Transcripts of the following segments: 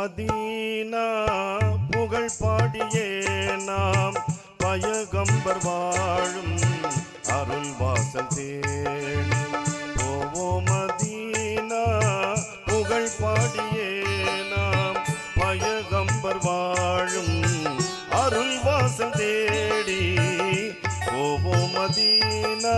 Medina புகழ் பாடியே நாம். பயகம்பர் வாழும் அருள் வாசல் தேடி போவோம் மதீனா புகழ் பாடியே நாம். பயகம்பர் வாழும் அருள் வாசல் தேடி. ஓவோ மதீனா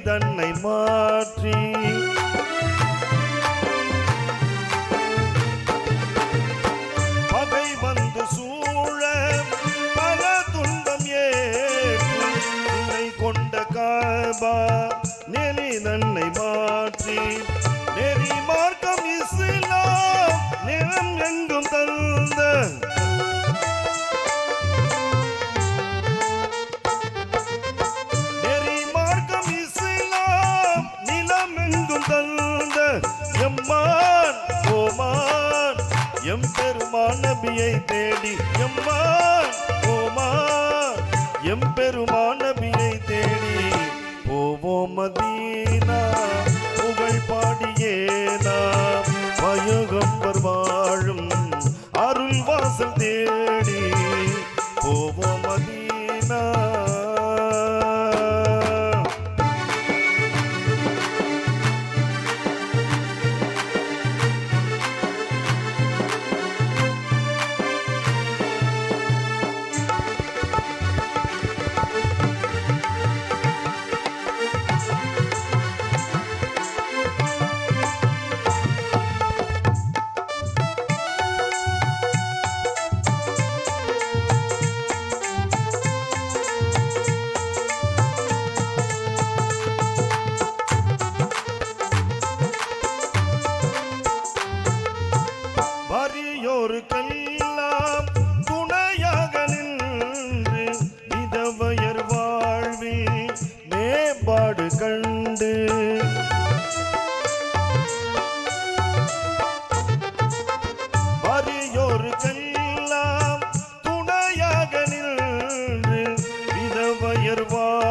தன்னை மாற்றி. பகை வந்து சூழ பல துன்பம் ஏற்று கொண்ட காபா நெறி தன்னை மாற்றி. நெறி மார்க்கம் இஸ்லாம் நிறம் எங்கும் தந்த நபியை தேடி எம்மா ஓமா எம் பெருமான் நபியை தேடி போவோம் மதீனா. விதவையர் வாழ்வில் மேம்பாடு கண்டு. வறியோருக்கெல்லாம் துணையாக நின்று விதவையர் வாழ்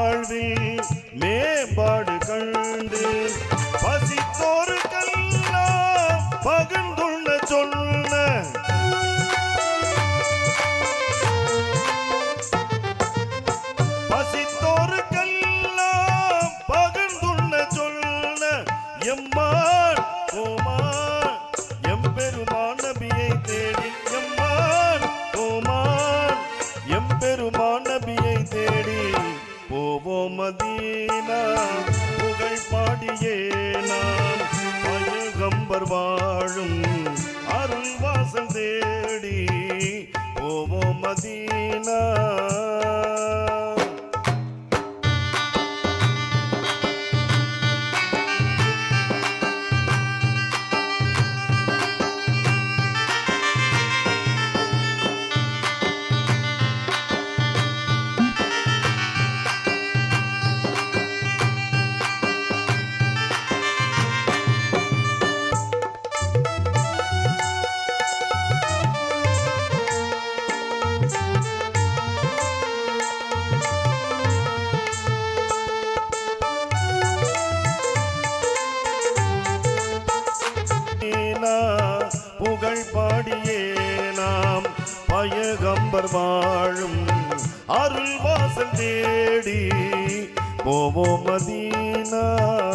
எம்மான் ஓமான் எம் நபியை தேடி எம்மான் ஓமான் எம் நபியை தேடி போவோம் மதீனா புகழ் பாடியே நாம் பயகம்பர் வாழும் அருள் வாசல் தேடி போவோம் மதீனா. நானா புகழ் பாடியே நாம். பயகம்பர் வாழும் அருள் வாசல் தேடி போவோம் மதீனா.